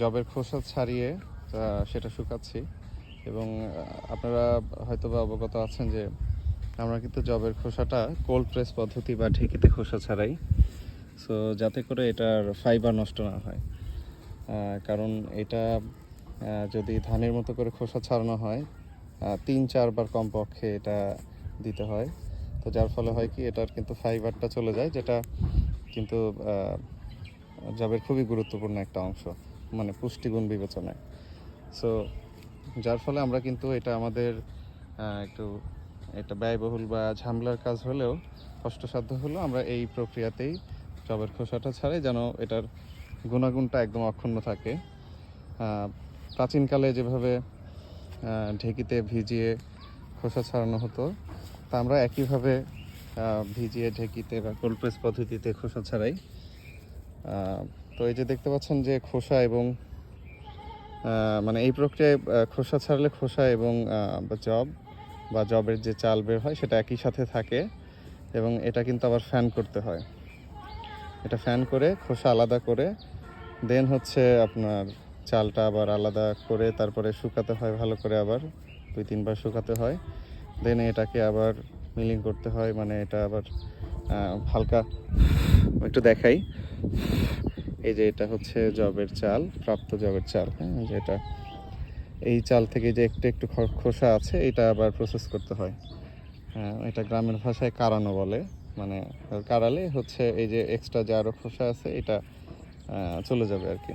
জবের খোসা ছাড়িয়ে সেটা শুকাচ্ছি। এবং আপনারা হয়তো বা অবগত আছেন যে, আমরা কিন্তু জবের খোসাটা কোল্ড প্রেস পদ্ধতি বা ঢেকিতে খোসা ছাড়াই। সো, যাতে করে এটার ফাইবার নষ্ট না হয়। কারণ এটা যদি ধানের মতো করে খোসা ছাড়ানো হয় তিন চারবার কমপক্ষে এটা দিতে হয়। তো যার ফলে হয় কি, এটার কিন্তু ফাইবারটা চলে যায়, যেটা কিন্তু জবের খুবই গুরুত্বপূর্ণ একটা অংশ। মানে পুষ্টিগুণ বিবেচনায়। সো যার ফলে আমরা কিন্তু এটা আমাদের একটু এটা ব্যয়বহুল বা ঝামেলার কাজ হলেও কষ্টসাধ্য হলেও আমরা এই প্রক্রিয়াতেই জবের খোসাটা ছাড়াই যেন এটার গুণাগুণটা একদম অক্ষুণ্ণ থাকে। প্রাচীনকালে যেভাবে ঢেকিতে ভিজিয়ে খোসা ছাড়ানো হতো, তা আমরা একইভাবে ভিজিয়ে ঢেকিতে বা কোল্ড প্রেস পদ্ধতিতে খোসা ছাড়াই। তো এই যে দেখতে পাচ্ছেন যে খোসা এবং মানে এই প্রক্রিয়ায় খোসা ছাড়লে খোসা এবং জব বা জবের যে চাল বের হয় সেটা একই সাথে থাকে এবং এটা কিন্তু আবার ফ্যান করতে হয়। এটা ফ্যান করে, খোসা আলাদা করে, দেন হচ্ছে আপনার চালটা আবার আলাদা করে তারপরে শুকাতে হয়, ভালো করে আবার দুই, তিনবার শুকাতে হয়। দেন এটাকে আবার মিলিং করতে হয় মানে এটা আবার হালকা একটু দেখাই। এই যে এটা হচ্ছে জবের চাল প্রাপ্ত জবের চাল হ্যাঁ? এই যে এটা এই চাল থেকে যে একটু একটু খোসা আছে এটা আবার প্রসেস করতে হয়। হ্যাঁ, এটা গ্রামের ভাষায় কারানো বলে। মানে কারালে হচ্ছে এই যে এক্সট্রা যে আরও খোসা আছে এটা চলে যাবে আর কি।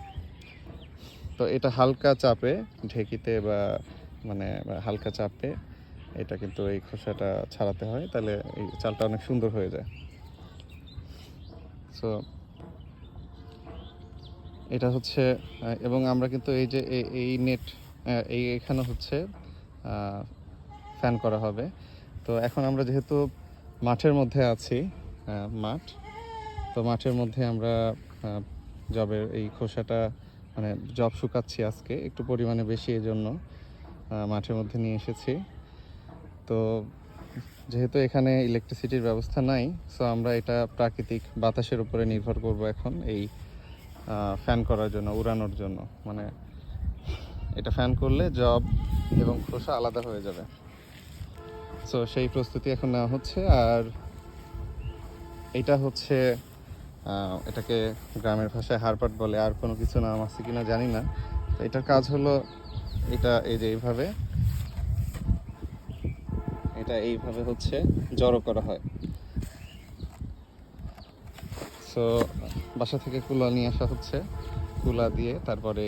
তো এটা হালকা চাপে ঢেকিতে বা মানে হালকা চাপে এটা কিন্তু এই খোসাটা ছাড়াতে হয়। তাহলে এই চালটা অনেক সুন্দর হয়ে যায়। সো এটা হচ্ছে এবং আমরা কিন্তু এই যে এই- নেট এই এখানে হচ্ছে ফ্যান করা হবে। তো এখন আমরা যেহেতু মাঠের মধ্যে আছি মাঠ, তো মাঠের মধ্যে আমরা জবের এই খোসাটা মানে জব শুকাচ্ছি আজকে, একটু পরিমাণে বেশি এই জন্য মাঠের মধ্যে নিয়ে এসেছি। তো যেহেতু এখানে ইলেকট্রিসিটির ব্যবস্থা নাই সো আমরা এটা প্রাকৃতিক বাতাসের উপরে নির্ভর করব এখন, এই ফ্যান করার জন্য, উড়ানোর জন্য। মানে এটা ফ্যান করলে জব এবং খোসা আলাদা হয়ে যাবে। সো সেই প্রস্তুতি এখন নেওয়া হচ্ছে। আর এটা হচ্ছে এটাকে গ্রামের ভাষায় হারপাট বলে। আর কোনো কিছু নাম আছে কিনা জানি না। তো এটার কাজ হলো, এটা এই যে এইভাবে, এটা এইভাবে হচ্ছে জড়ো করা হয়। সো বাসা থেকে কুলা নিয়ে আসা হচ্ছে। কুলা দিয়ে তারপরে